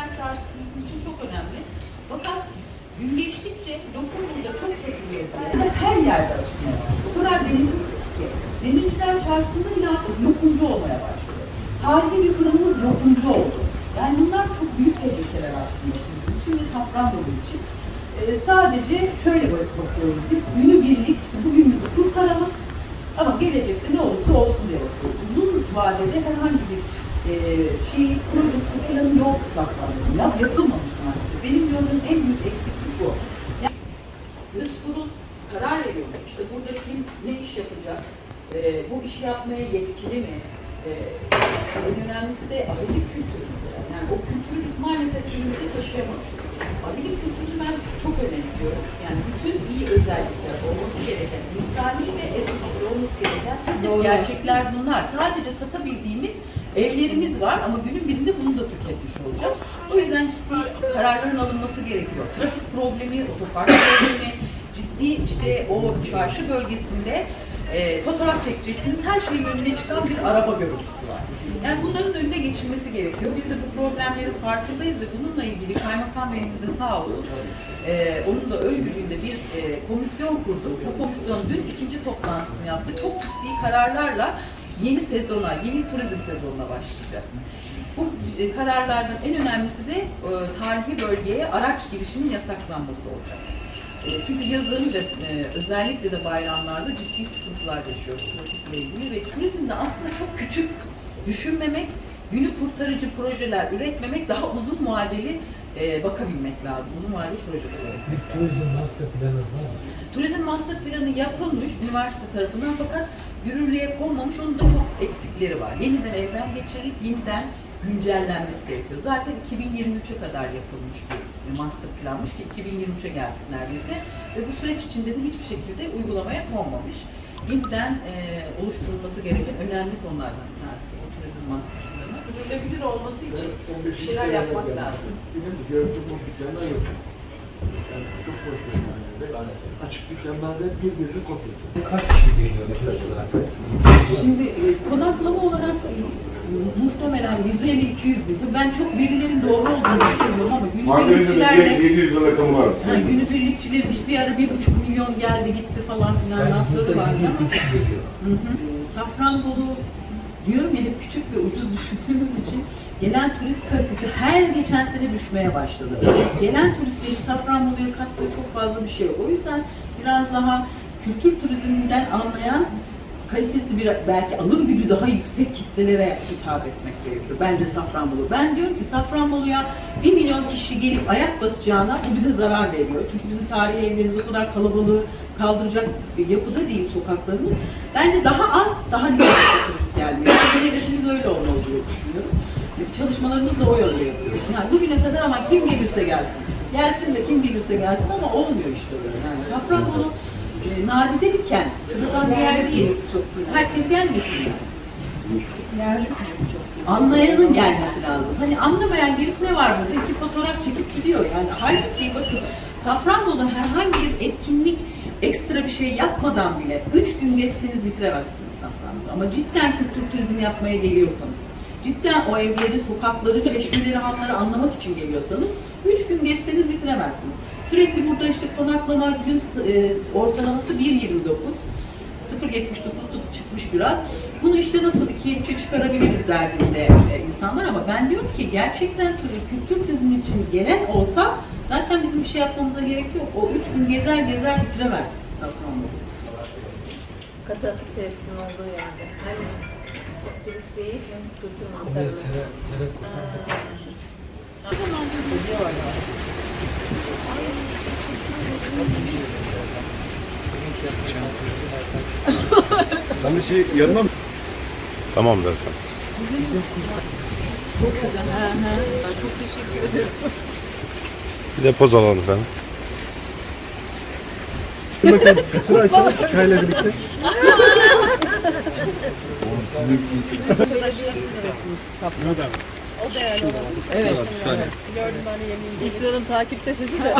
Dönüşümler çarşısı bizim için çok önemli. Fakat gün geçtikçe lokum burada çok satılıyor. Yani her yerde başladı. O kadar deneyimsiz ki. Denizciler çarşısında bile artık lokumcu olmaya başladı. Tarihi bir fırınımız lokumcu oldu. Yani bunlar çok büyük tehlikeler aslında bizim için ve Safranbolu için. Ee, sadece şöyle bak- bakıyoruz biz, günü birlik işte bugünümüzü kurtaralım ama gelecekte ne olursa olsun diye bakıyoruz. Uzun vadede herhangi bir e, şey, projesi planı yok Safranbolu. Ya yapılmamış maalesef. Benim gördüğüm en büyük eksiklik bu. Yani, üst kurul karar veriyor. İşte burada kim ne iş yapacak, e, bu işi yapmaya yetkili mi? E, en önemlisi de abilik kültürü mesela. Yani o kültürü biz maalesef günümüzde taşıyamamışız. Abilik kültürünü ben çok önemsiyorum. Yani bütün iyi özellikler olması gereken, insani ve estetik olması gereken Doğru. gerçekler bunlar. Sadece satabildiğimiz evlerimiz var ama günün birinde bunu da tüketmiş olacağız. O yüzden ciddi kararların alınması gerekiyor. Trafik problemi, otopark problemi, ciddi işte o çarşı bölgesinde e, fotoğraf çekeceksiniz. Her şeyin önüne çıkan bir araba görüntüsü var. Yani bunların önüne geçilmesi gerekiyor. Biz de bu problemlerin farkındayız ve bununla ilgili kaymakam beyimiz de sağ olsun. e, onun da öncülüğünde bir e, komisyon kurduk. Bu komisyon dün ikinci toplantısını yaptı. Çok ciddi kararlarla yeni sezona, yeni turizm sezonuna başlayacağız. Bu e, kararlardan en önemlisi de e, tarihi bölgeye araç girişinin yasaklanması olacak. E, Çünkü yazın e, özellikle de bayramlarda ciddi sıkıntılar yaşıyoruz trafikle ilgili ve turizmde aslında çok küçük düşünmemek, günü kurtarıcı projeler üretmemek, daha uzun vadeli e, bakabilmek lazım. Uzun vadeli projeler üretmek lazım. Turizm master planı var mı? Turizm master planı yapılmış üniversite tarafından fakat yürürlüğe konmamış. Onun da çok eksikleri var. Yeniden elden geçirilip yeniden güncellenmesi gerekiyor. Zaten 2023'e kadar yapılmış bir master planmış ki 2023'e geldik neredeyse. Ve bu süreç içinde de hiçbir şekilde uygulamaya konmamış. Yeniden e, oluşturulması gereken önemli konulardan bir tanesi bu turizm master planı. Sürdürülebilir olması için bir şeyler yapmak lazım. Bizim görüntü bu dükkanlar yok. Yani çok boş dükkanlarda. Açık dükkanlarda birbirinin kopyası. Kaç kişi geliyor? Şimdi e, konaklama olarak e, muhtemelen 150-200 bin. Ben çok verilerin doğru olduğunu düşünüyorum ama Margarita'da günübirlikçilerde 700 bin rakamı var. ha, günübirlikçiler işte bir ara bir buçuk milyon geldi gitti falan filan Yani lafları burada var 20 ama. Hı hı. Safranbolu diyorum ya hep küçük ve ucuz düşündüğümüz için gelen turist kalitesi her geçen sene düşmeye başladı. Gelen turistleri Safranbolu'ya kattığı çok fazla bir şey. O yüzden biraz daha kültür turizminden anlayan kalitesi bir belki alım gücü daha yüksek kitlelere hitap etmek gerekiyor. Bence Safranbolu. Ben diyorum ki Safranbolu'ya 1 milyon kişi gelip ayak basacağına bu bize zarar veriyor. Çünkü bizim tarihi evlerimiz o kadar kalabalığı kaldıracak bir yapıda değil sokaklarımız. Bence daha az, daha nitelikli turist hedefimiz öyle olmalı diye düşünüyorum. Ve Çalışmalarımızı da o yönde yapıyoruz. Yani bugüne kadar ama kim gelirse gelsin. Gelsin de kim gelirse gelsin ama olmuyor işte öyle. Yani Safranbolu e, nadide bir kent. Sıradan bir yer değil. Herkes gelmesin yani. Yerli çok. Anlayanın gelmesi lazım. Hani anlamayan gelip ne var burada? İki fotoğraf çekip gidiyor. Yani halbuki bakın Safranbolu'da herhangi bir etkinlik ekstra bir şey yapmadan bile üç gün geçseniz bitiremezsiniz Safranbolu. Ama cidden kültür turizmi yapmaya geliyorsanız, cidden o evleri, sokakları, çeşmeleri, hanları anlamak için geliyorsanız üç gün geçseniz bitiremezsiniz. Sürekli burada işte konaklama gün e, ortalaması 1.29. 0.79'da da çıkmış biraz. Bunu işte nasıl 2'ye 3'e çıkarabiliriz derdinde e, insanlar ama ben diyorum ki gerçekten kültür turizmi için gelen olsa zaten bizim bir şey yapmamıza gerek yok. O üç gün gezer gezer bitiremez Safranbolu. Katı atık tesisinin olduğu yerde. Hem istilik değil hem kültür Oraya masrafı. sere, sere kursan da Sen de şey yanına mı? Tamamdır efendim. Çok güzel. He he. Ben çok teşekkür ederim. Bir de poz alalım efendim. Dur bakalım kıtırı açalım çayla birlikte. Şöyle bir yapısı Evet. Gördüm ben yemin İlk takipte sizi de.